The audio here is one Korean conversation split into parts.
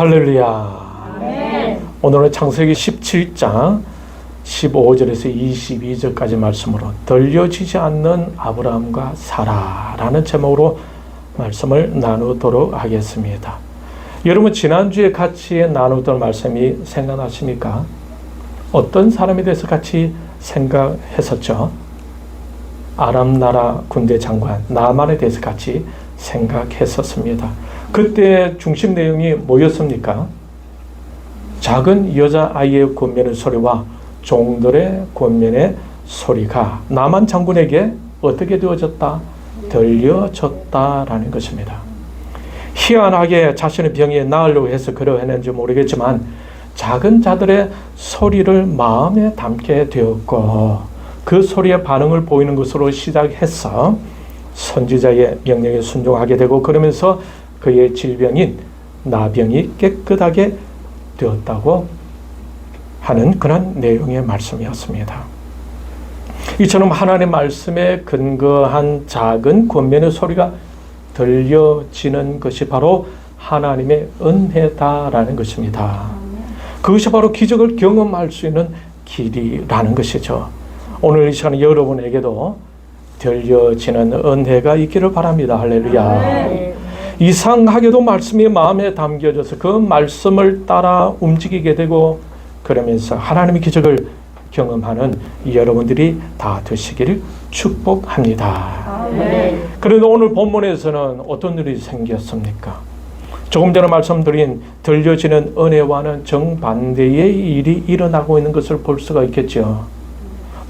할렐루야. 아멘. 오늘은 창세기 17장 15절에서 22절까지 말씀으로 들려지지 않는 아브라함과 사라라는 제목으로 말씀을 나누도록 하겠습니다. 여러분 지난주에 같이 나누던 말씀이 생각나십니까? 어떤 사람에 대해서 같이 생각했었죠? 아람 나라 군대 장관 나만에 대해서 같이 생각했었습니다. 그때 중심 내용이 뭐였습니까? 작은 여자 아이의 권면의 소리와 종들의 권면의 소리가 나만 장군에게 어떻게 되어졌다? 들려졌다라는 것입니다. 희한하게 자신의 병이 나으려고 해서 그러했는지 모르겠지만 작은 자들의 소리를 마음에 담게 되었고 그 소리에 반응을 보이는 것으로 시작해서 선지자의 명령에 순종하게 되고 그러면서 그의 질병인 나병이 깨끗하게 되었다고 하는 그런 내용의 말씀이었습니다. 이처럼 하나님의 말씀에 근거한 작은 권면의 소리가 들려지는 것이 바로 하나님의 은혜다라는 것입니다. 그것이 바로 기적을 경험할 수 있는 길이라는 것이죠. 오늘 이 시간에 여러분에게도 들려지는 은혜가 있기를 바랍니다. 할렐루야. 이상하게도 말씀이 마음에 담겨져서 그 말씀을 따라 움직이게 되고 그러면서 하나님의 기적을 경험하는 여러분들이 다 되시기를 축복합니다. 아멘. 그런데 오늘 본문에서는 어떤 일이 생겼습니까? 조금 전에 말씀드린 들려지는 은혜와는 정반대의 일이 일어나고 있는 것을 볼 수가 있겠죠.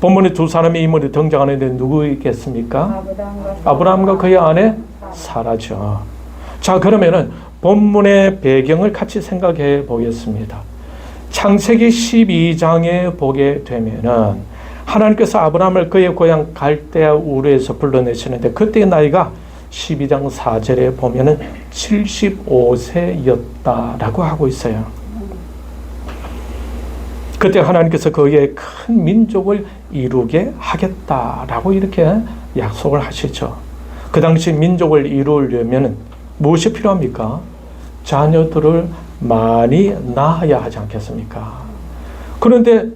본문에 두 사람의 인물이 등장하는데 누구 있겠습니까? 아브라함과 아브라함과 그의 아내 사라죠. 자, 그러면은 본문의 배경을 같이 생각해 보겠습니다. 창세기 12장에 보게 되면은 하나님께서 아브라함을 그의 고향 갈대아 우르에서 불러내시는데 그때의 나이가 12장 4절에 보면은 75세였다라고 하고 있어요. 그때 하나님께서 그의 큰 민족을 이루게 하겠다라고 이렇게 약속을 하시죠. 그 당시 민족을 이루려면 무엇이 필요합니까? 자녀들을 많이 낳아야 하지 않겠습니까? 그런데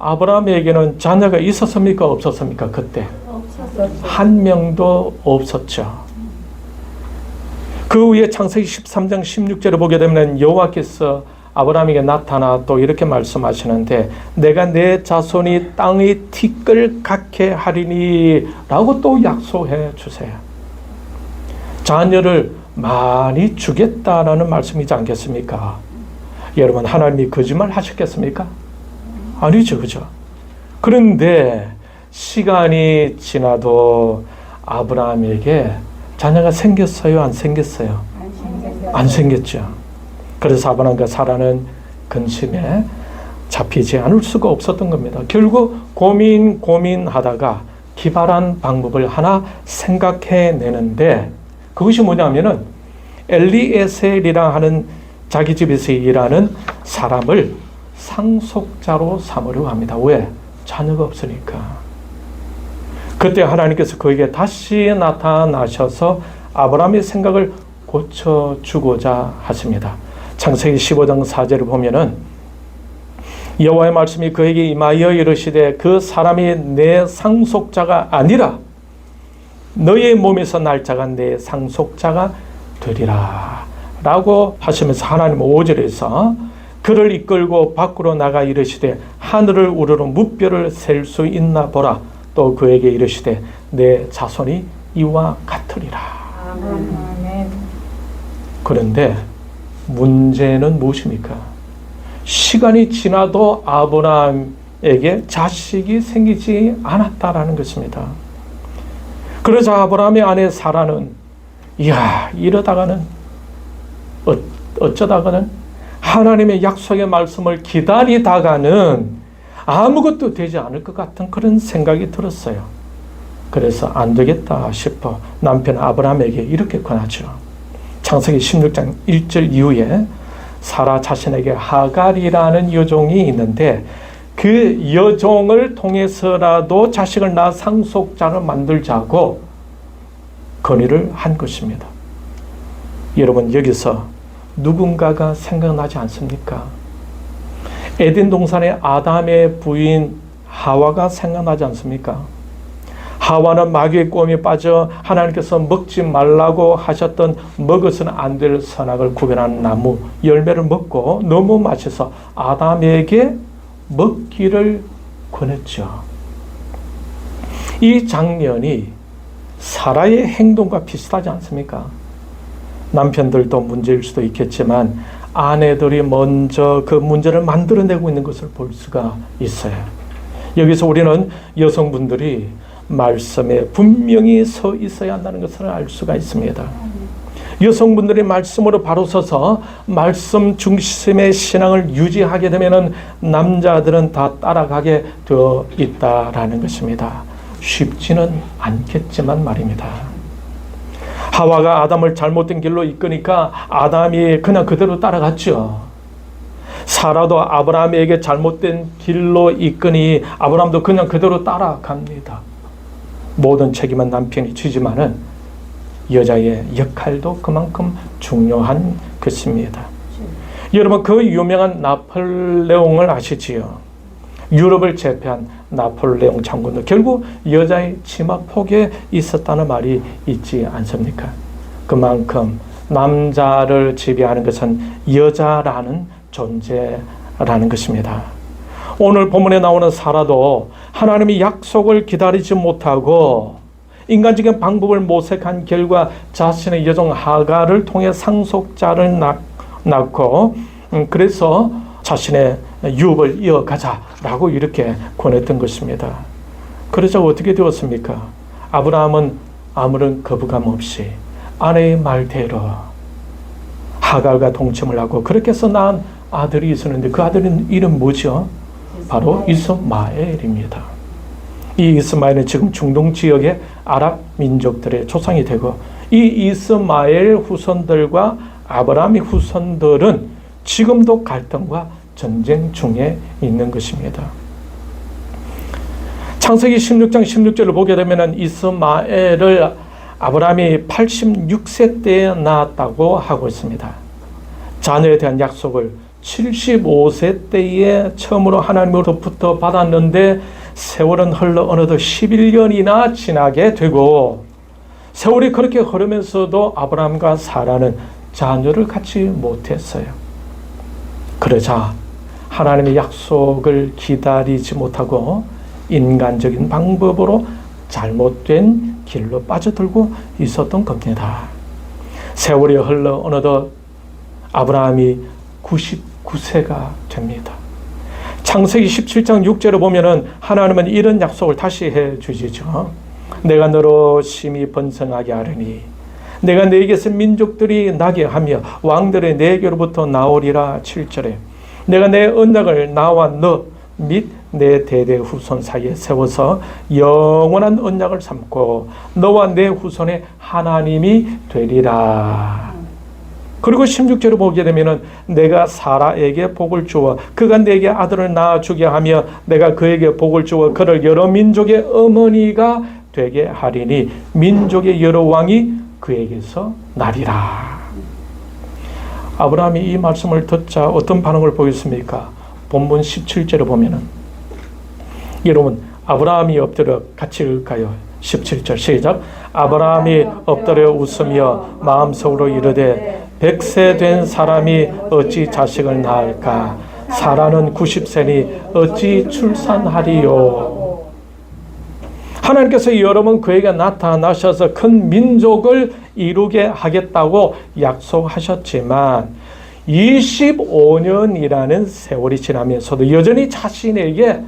아브라함에게는 자녀가 있었습니까? 없었습니까? 그때. 한 명도 없었죠. 그 후에 창세기 13장 16절을 보게 되면 여호와께서 아브라함에게 나타나 또 이렇게 말씀하시는데 내가 내 자손이 땅의 티끌 같게 하리니 라고 또 약속해 주세요. 자녀를 많이 주겠다라는 말씀이지 않겠습니까? 여러분 하나님이 거짓말 하셨겠습니까? 아니죠, 그죠? 그런데 시간이 지나도 아브라함에게 자녀가 생겼어요, 안 생겼어요? 안 생겼죠. 그래서 아브라함과 사라는 근심에 잡히지 않을 수가 없었던 겁니다. 결국 고민 고민하다가 기발한 방법을 하나 생각해 내는데 그것이 뭐냐면은 엘리에셀이라 하는 자기 집에서 일하는 사람을 상속자로 삼으려고 합니다. 왜? 자녀가 없으니까. 그때 하나님께서 그에게 다시 나타나셔서 아브라함의 생각을 고쳐주고자 하십니다. 창세기 15장 4절을 보면은 여호와의 말씀이 그에게 임하여 이르시되 그 사람이 내 상속자가 아니라 너의 몸에서 날 자가 내 상속자가 되리라 라고 하시면서 하나님 5절에서 그를 이끌고 밖으로 나가 이르시되 하늘을 우러러 무뼈를 셀 수 있나 보라 또 그에게 이르시되 내 자손이 이와 같으리라. 그런데 문제는 무엇입니까? 시간이 지나도 아브라함에게 자식이 생기지 않았다라는 것입니다. 그래서 아브라함의 아내 사라는 이야 이러다가는 어, 어쩌다가는 하나님의 약속의 말씀을 기다리다가는 아무것도 되지 않을 것 같은 그런 생각이 들었어요. 그래서 안 되겠다 싶어 남편 아브라함에게 이렇게 권하죠. 창세기 16장 1절 이후에 사라 자신에게 하갈이라는 여종이 있는데 그 여종을 통해서라도 자식을 낳아 상속자를 만들자고 건의를 한 것입니다. 여러분 여기서 누군가가 생각나지 않습니까? 에덴 동산의 아담의 부인 하와가 생각나지 않습니까? 하와는 마귀의 꿈에 빠져 하나님께서 먹지 말라고 하셨던 먹어서는 안 될 선악을 구별하는 나무 열매를 먹고 너무 맛있어 아담에게 먹기를 권했죠. 이 장면이 사라의 행동과 비슷하지 않습니까? 남편들도 문제일 수도 있겠지만 아내들이 먼저 그 문제를 만들어내고 있는 것을 볼 수가 있어요. 여기서 우리는 여성분들이 말씀에 분명히 서 있어야 한다는 것을 알 수가 있습니다. 여성분들이 말씀으로 바로 서서 말씀 중심의 신앙을 유지하게 되면은 남자들은 다 따라가게 되어 있다라는 것입니다. 쉽지는 않겠지만 말입니다. 하와가 아담을 잘못된 길로 이끄니까 아담이 그냥 그대로 따라갔죠. 사라도 아브라함에게 잘못된 길로 이끄니 아브라함도 그냥 그대로 따라갑니다. 모든 책임은 남편이 지지만은 여자의 역할도 그만큼 중요한 것입니다. 여러분 그 유명한 나폴레옹을 아시지요? 유럽을 제패한 나폴레옹 장군도 결국 여자의 치마 폭에 있었다는 말이 있지 않습니까? 그만큼 남자를 지배하는 것은 여자라는 존재라는 것입니다. 오늘 본문에 나오는 사라도 하나님의 약속을 기다리지 못하고 인간적인 방법을 모색한 결과 자신의 여종 하가를 통해 상속자를 낳, 낳고 음, 그래서 자신의 유업을 이어가자라고 이렇게 권했던 것입니다. 그러자 어떻게 되었습니까? 아브라함은 아무런 거부감 없이 아내의 말대로 하갈과 동침을 하고 그렇게 해서 낳은 아들이 있었는데 그 아들은 이름 뭐죠? 바로 이스마엘입니다. 이 이스마엘은 지금 중동 지역의 아랍 민족들의 조상이 되고 이 이스마엘 후손들과 아브라함의 후손들은 지금도 갈등과 전쟁 중에 있는 것입니다. 창세기 16장 16절을 보게 되면 이스마엘을 아브라함이 86세 때에 낳았다고 하고 있습니다. 자녀에 대한 약속을 75세 때에 처음으로 하나님으로부터 받았는데 세월은 흘러 어느덧 11년이나 지나게 되고 세월이 그렇게 흐르면서도 아브라함과 사라는 자녀를 갖지 못했어요. 그러자 하나님의 약속을 기다리지 못하고 인간적인 방법으로 잘못된 길로 빠져들고 있었던 겁니다. 세월이 흘러 어느덧 아브라함이 99세가 됩니다. 창세기 17장 6절을 보면은 하나님은 이런 약속을 다시 해 주시죠. 내가 너로 심히 번성하게 하리니 내가 네게서 민족들이 나게 하며 왕들의 네게로부터 나오리라 7절에 내가 내 언약을 나와 너 및 내 대대 후손 사이에 세워서 영원한 언약을 삼고 너와 내 후손의 하나님이 되리라. 그리고 16절을 보게 되면은 내가 사라에게 복을 주어 그가 내게 아들을 낳아 주게 하며 내가 그에게 복을 주어 그를 여러 민족의 어머니가 되게 하리니 민족의 여러 왕이 그에게서 나리라. 아브라함이 이 말씀을 듣자 어떤 반응을 보였습니까? 본문 17절을 보면은 여러분 아브라함이 엎드려 같이 읽을까요? 17절 시작 아브라함이 엎드려 웃으며 마음속으로 이르되 백세 된 사람이 어찌 자식을 낳을까 사라는 90세니 어찌 출산하리요 하나님께서 여러분 그에게 나타나셔서 큰 민족을 이루게 하겠다고 약속하셨지만 25년이라는 세월이 지나면서도 여전히 자신에게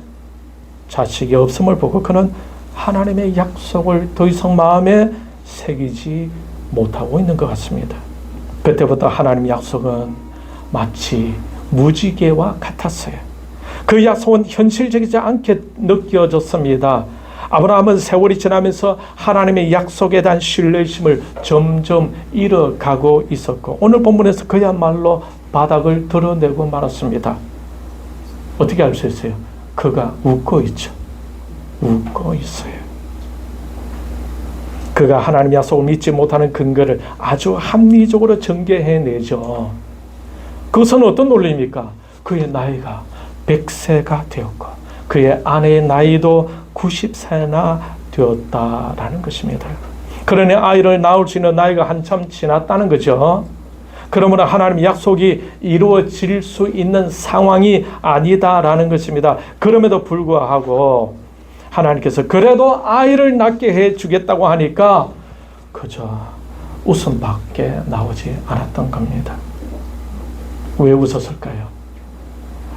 자식이 없음을 보고 그는 하나님의 약속을 더 이상 마음에 새기지 못하고 있는 것 같습니다. 그때부터 하나님의 약속은 마치 무지개와 같았어요. 그 약속은 현실적이지 않게 느껴졌습니다. 아브라함은 세월이 지나면서 하나님의 약속에 대한 신뢰심을 점점 잃어가고 있었고 오늘 본문에서 그야말로 바닥을 드러내고 말았습니다. 어떻게 알 수 있어요? 그가 웃고 있죠. 웃고 있어요. 그가 하나님의 약속을 믿지 못하는 근거를 아주 합리적으로 전개해내죠. 그것은 어떤 논리입니까? 그의 나이가 100세가 되었고 그의 아내의 나이도 90세나 되었다라는 것입니다. 그러니 아이를 낳을 수 있는 나이가 한참 지났다는 거죠. 그러므로 하나님의 약속이 이루어질 수 있는 상황이 아니다라는 것입니다. 그럼에도 불구하고 하나님께서 그래도 아이를 낳게 해 주겠다고 하니까 그저 웃음밖에 나오지 않았던 겁니다. 왜 웃었을까요?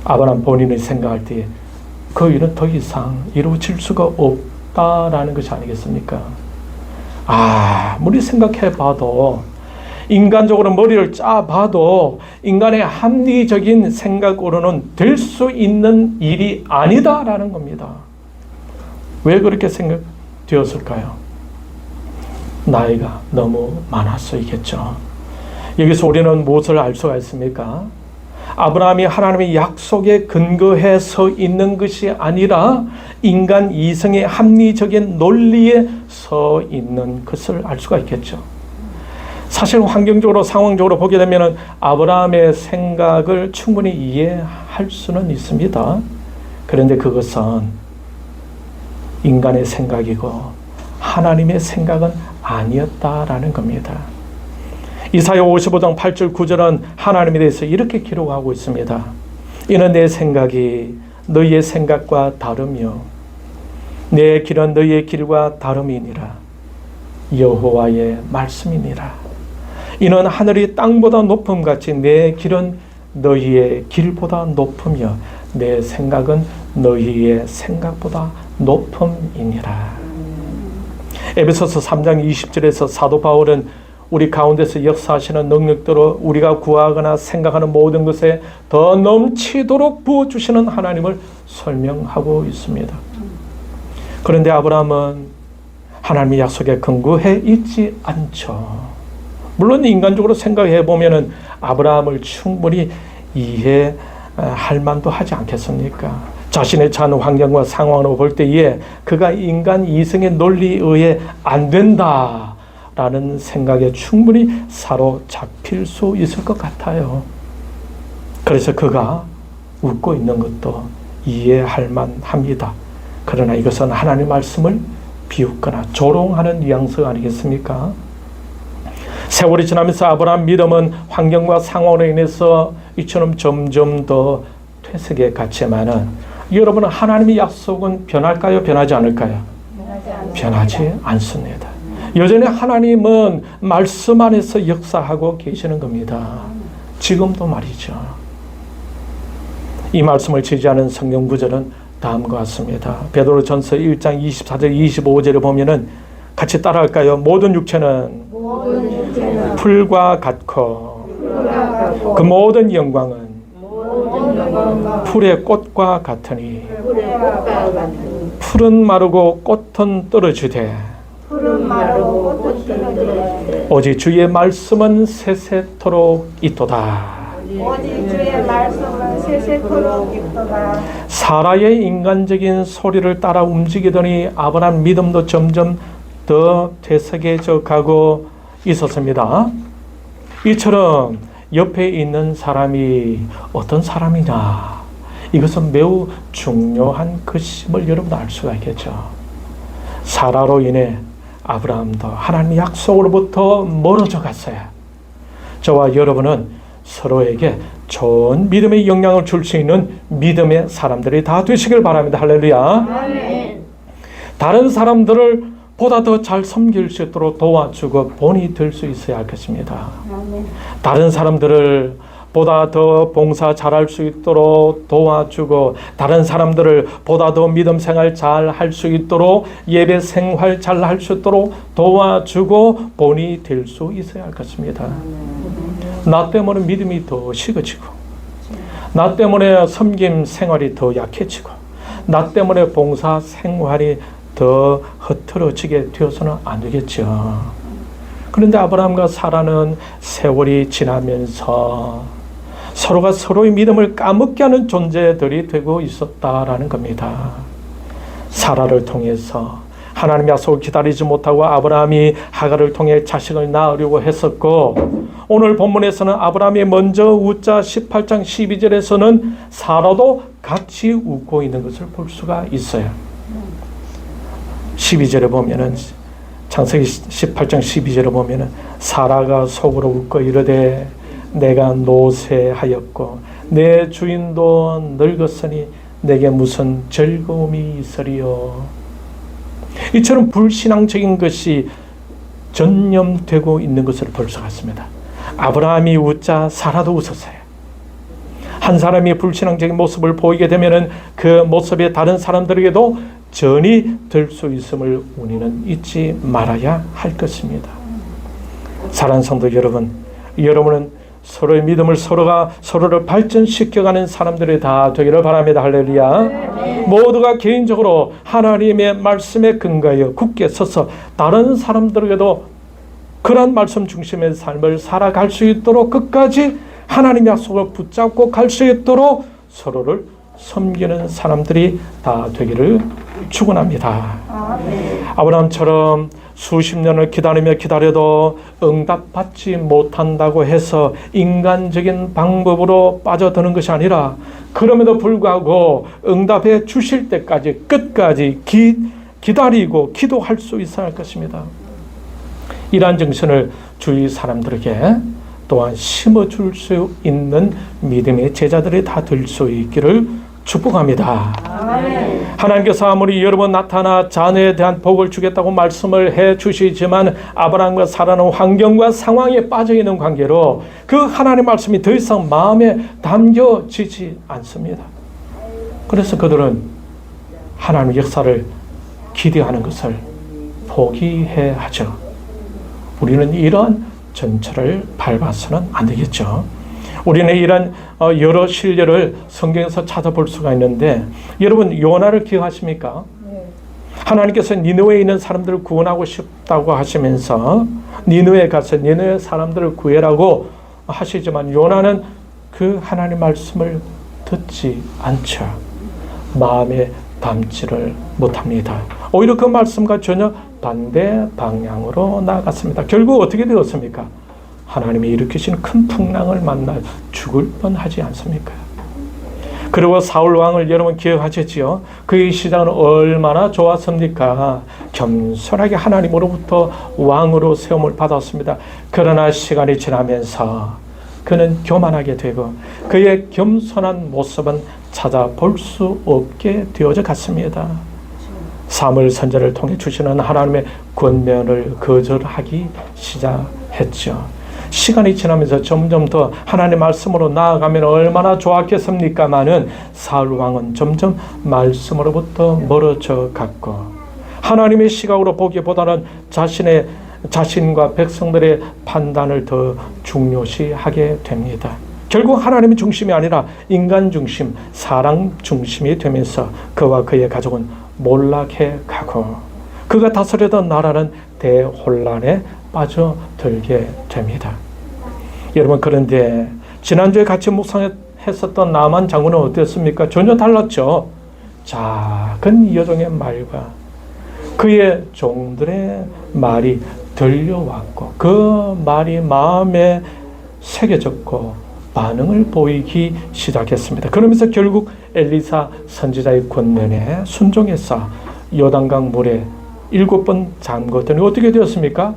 아브라함 본인이 생각할 때그 일은 더 이상 이루어질 수가 없다라는 것이 아니겠습니까? 아무리 생각해 봐도 인간적으로 머리를 짜 봐도 인간의 합리적인 생각으로는 될 수 있는 일이 아니다라는 겁니다. 왜 그렇게 생각되었을까요? 나이가 너무 많았어이겠죠. 여기서 우리는 무엇을 알 수가 있습니까? 아브라함이 하나님의 약속에 근거해 서 있는 것이 아니라 인간 이성의 합리적인 논리에 서 있는 것을 알 수가 있겠죠. 사실 환경적으로 상황적으로 보게 되면 아브라함의 생각을 충분히 이해할 수는 있습니다. 그런데 그것은 인간의 생각이고 하나님의 생각은 아니었다라는 겁니다. 이사야 55장 8절 9절은 하나님에 대해서 이렇게 기록하고 있습니다. 이는 내 생각이 너희의 생각과 다르며 내 길은 너희의 길과 다름이니라 여호와의 말씀이니라 이는 하늘이 땅보다 높음 같이 내 길은 너희의 길보다 높으며 내 생각은 너희의 생각보다 높음이니라 에베소서 3장 20절에서 사도 바울은 우리 가운데서 역사하시는 능력대로 우리가 구하거나 생각하는 모든 것에 더 넘치도록 부어주시는 하나님을 설명하고 있습니다. 그런데 아브라함은 하나님의 약속에 근거해 있지 않죠. 물론 인간적으로 생각해 보면은 아브라함을 충분히 이해할 만도 하지 않겠습니까? 자신의 처한 환경과 상황으로 볼 때에 그가 인간 이성의 논리에 의해 안 된다. 라는 생각에 충분히 사로잡힐 수 있을 것 같아요. 그래서 그가 웃고 있는 것도 이해할 만합니다. 그러나 이것은 하나님 말씀을 비웃거나 조롱하는 뉘앙스 아니겠습니까? 세월이 지나면서 아브라함 믿음은 환경과 상황으로 인해서 이처럼 점점 더 퇴색해 갔지만은 여러분 하나님의 약속은 변할까요? 변하지 않을까요? 변하지 않습니다. 여전히 하나님은 말씀 안에서 역사하고 계시는 겁니다. 지금도 말이죠. 이 말씀을 지지하는 성경 구절은 다음과 같습니다. 베드로전서 1장 24절 25절을 보면은 같이 따라할까요? 모든 육체는 모든 육체는 풀과 같고 풀과 그 모든 영광은 풀의 꽃과 같으니 풀은 마르고 꽃은 떨어지되 오직 주의 말씀은 세세토록 있도다. 사라의 인간적인 소리를 따라 움직이더니 아브라함 믿음도 점점 더 퇴색해져 가고 있었습니다. 이처럼 옆에 있는 사람이 어떤 사람이냐 이것은 매우 중요한 것임을 여러분 알 수가 있겠죠. 사라로 인해 아브라함도 하나님의 약속으로부터 멀어져 갔어요. 저와 여러분은 서로에게 좋은 믿음의 영향을 줄 수 있는 믿음의 사람들이 다 되시길 바랍니다. 할렐루야. 아멘 다른 사람들을 보다 더 잘 섬길 수 있도록 도와주고 본이 될 수 있어야 할 것입니다. 다른 사람들을 보다 더 봉사 잘할 수 있도록 도와주고 다른 사람들을 보다 더 믿음 생활 잘 할 수 있도록 예배 생활 잘 할 수 있도록 도와주고 본이 될 수 있어야 할 것입니다. 나 때문에 믿음이 더 식어지고 나 때문에 섬김 생활이 더 약해지고 나 때문에 봉사 생활이 더 흐트러지게 되어서는 안 되겠죠. 그런데 아브라함과 사라는 세월이 지나면서 서로가 서로의 믿음을 까먹게 하는 존재들이 되고 있었다라는 겁니다. 사라를 통해서 하나님 약속을 기다리지 못하고 아브라함이 하가를 통해 자식을 낳으려고 했었고 오늘 본문에서는 아브라함이 먼저 웃자 18장 12절에서는 사라도 같이 웃고 있는 것을 볼 수가 있어요. 12절에 보면은 창세기 18장 12절에 보면은 사라가 속으로 웃고 이르되 내가 노쇠하였고 내 주인도 늙었으니 내게 무슨 즐거움이 있으리요. 이처럼 불신앙적인 것이 전념되고 있는 것을 볼 수가 있습니다. 아브라함이 웃자 사라도 웃었어요. 한 사람이 불신앙적인 모습을 보이게 되면은 그 모습에 다른 사람들에게도 전이 될 수 있음을 우리는 잊지 말아야 할 것입니다. 사랑하는 성도 여러분, 여러분은 서로의 믿음을 서로가 서로를 발전시켜가는 사람들이 다 되기를 바랍니다. 할렐루야. 모두가 개인적으로 하나님의 말씀에 근거하여 굳게 서서 다른 사람들에게도 그러한 말씀 중심의 삶을 살아갈 수 있도록 끝까지 하나님의 약속을 붙잡고 갈 수 있도록 서로를 섬기는 사람들이 다 되기를 축원합니다. 아브라함처럼 수십 년을 기다리며 기다려도 응답받지 못한다고 해서 인간적인 방법으로 빠져드는 것이 아니라 그럼에도 불구하고 응답해 주실 때까지 끝까지 기, 기다리고 기도할 수 있어야 할 것입니다. 이러한 정신을 주위 사람들에게 또한 심어줄 수 있는 믿음의 제자들이 다 될 수 있기를 축복합니다. 하나님께서 아무리 여러 번 나타나 자녀에 대한 복을 주겠다고 말씀을 해 주시지만 아브라함과 사라는 환경과 상황에 빠져 있는 관계로 그 하나님 말씀이 더 이상 마음에 담겨지지 않습니다. 그래서 그들은 하나님의 역사를 기대하는 것을 포기해 하죠. 우리는 이러한 전철을 밟아서는 안 되겠죠. 우리는 이런 어, 여러 실례를 성경에서 찾아볼 수가 있는데 여러분 요나를 기억하십니까? 하나님께서 니느웨에 있는 사람들을 구원하고 싶다고 하시면서 니느웨에 가서 니느웨 사람들을 구해라고 하시지만 요나는 그 하나님 말씀을 듣지 않죠. 마음에 담지를 못합니다. 오히려 그 말씀과 전혀 반대 방향으로 나아갔습니다. 결국 어떻게 되었습니까? 하나님이 일으키신 큰 풍랑을 만나 죽을 뻔하지 않습니까? 그리고 사울 왕을 여러분 기억하시지요? 그의 시작은 얼마나 좋았습니까? 겸손하게 하나님으로부터 왕으로 세움을 받았습니다. 그러나 시간이 지나면서 그는 교만하게 되고 그의 겸손한 모습은 찾아볼 수 없게 되어져 갔습니다. 사물 선자를 통해 주시는 하나님의 권면을 거절하기 시작했죠. 시간이 지나면서 점점 더 하나님의 말씀으로 나아가면 얼마나 좋았겠습니까마는 사울 왕은 점점 말씀으로부터 멀어져 갔고 하나님의 시각으로 보기보다는 자신의 자신과 백성들의 판단을 더 중요시하게 됩니다. 결국 하나님의 중심이 아니라 인간 중심, 사랑 중심이 되면서 그와 그의 가족은 몰락해 가고 그가 다스리던 나라는 대혼란에 빠져들게 됩니다. 여러분 그런데 지난주에 같이 묵상했었던 나만 장군은 어땠습니까? 전혀 달랐죠. 작은 여종의 말과 그의 종들의 말이 들려왔고 그 말이 마음에 새겨졌고 반응을 보이기 시작했습니다. 그러면서 결국 엘리사 선지자의 권면에 순종해서 요단강 물에 일곱 번 잠궜더니 어떻게 되었습니까?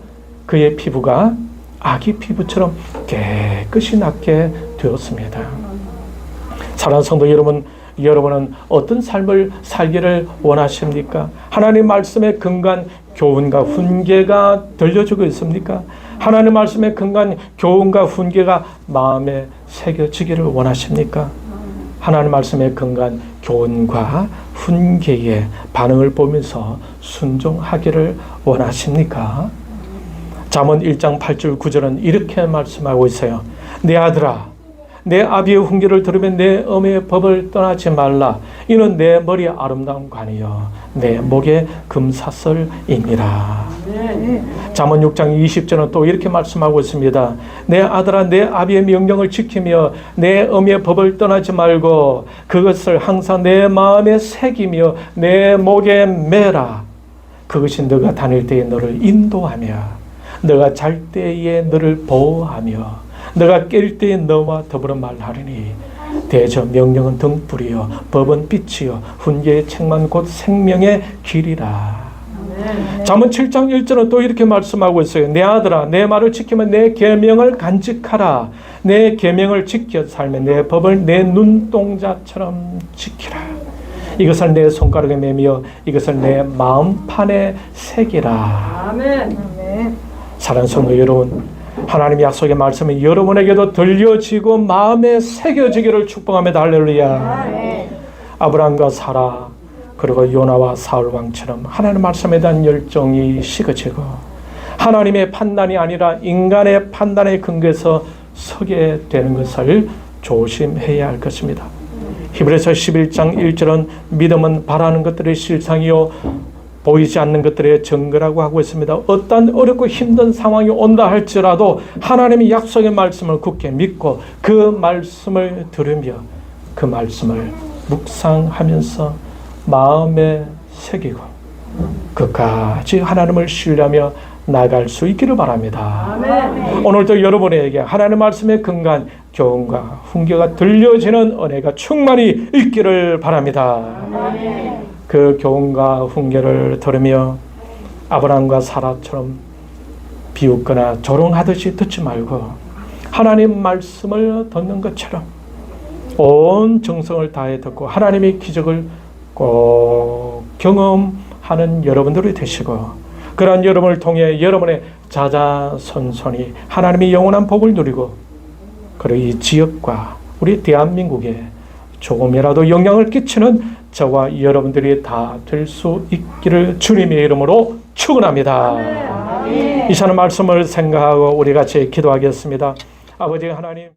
그의 피부가 아기 피부처럼 깨끗이 낫게 되었습니다. 사랑하는 성도 여러분, 여러분은 어떤 삶을 살기를 원하십니까? 하나님 말씀에 근간 교훈과 훈계가 들려주고 있습니까? 하나님 말씀에 근간 교훈과 훈계가 마음에 새겨지기를 원하십니까? 하나님 말씀에 근간 교훈과 훈계의 반응을 보면서 순종하기를 원하십니까? 잠언 1장 8절 9절은 이렇게 말씀하고 있어요. 내 아들아 내 아비의 훈계를 들으면 내 어미의 법을 떠나지 말라. 이는 내 머리에 아름다운 관이요 내 목에 금사슬이니라. 잠언 6장 20절은 또 이렇게 말씀하고 있습니다. 내 아들아 내 아비의 명령을 지키며 내 어미의 법을 떠나지 말고 그것을 항상 내 마음에 새기며 내 목에 매라. 그것이 너가 다닐 때에 너를 인도하며 너가 잘 때에 너를 보호하며 너가 깰 때에 너와 더불어 말하리니 대저 명령은 등불이요 법은 빛이요 훈계의 책만 곧 생명의 길이라. 잠언 7장 1절은 또 이렇게 말씀하고 있어요. 내 아들아 내 말을 지키면 내 계명을 간직하라. 내 계명을 지켜 살면 내 법을 내 눈동자처럼 지키라. 이것을 내 손가락에 매며 이것을 내 마음판에 새기라. 아멘. 사랑하는 성도 여러분, 하나님의 약속의 말씀이 여러분에게도 들려지고 마음에 새겨지기를 축복합니다. 할렐루야. 아브라함과 사라 그리고 요나와 사울 왕처럼 하나님의 말씀에 대한 열정이 식어지고 하나님의 판단이 아니라 인간의 판단에 근거해서 서게 되는 것을 조심해야 할 것입니다. 히브리서 11장 1절은 믿음은 바라는 것들의 실상이요 보이지 않는 것들의 증거라고 하고 있습니다. 어떤 어렵고 힘든 상황이 온다 할지라도 하나님의 약속의 말씀을 굳게 믿고 그 말씀을 들으며 그 말씀을 묵상하면서 마음에 새기고 끝까지 하나님을 신뢰하며 나갈 수 있기를 바랍니다. 아멘. 오늘도 여러분에게 하나님 말씀의 근간 교훈과 훈계가 들려지는 은혜가 충만히 있기를 바랍니다. 그 교훈과 훈계를 들으며 아브라함과 사라처럼 비웃거나 조롱하듯이 듣지 말고 하나님 말씀을 듣는 것처럼 온 정성을 다해 듣고 하나님의 기적을 꼭 경험하는 여러분들이 되시고 그러한 여러분을 통해 여러분의 자자손손이 하나님의 영원한 복을 누리고 그리고 이 지역과 우리 대한민국에 조금이라도 영향을 끼치는 저와 여러분들이 다 될 수 있기를 주님의 이름으로 축원합니다. 이사는 말씀을 생각하고 우리 같이 기도하겠습니다. 아버지 하나님.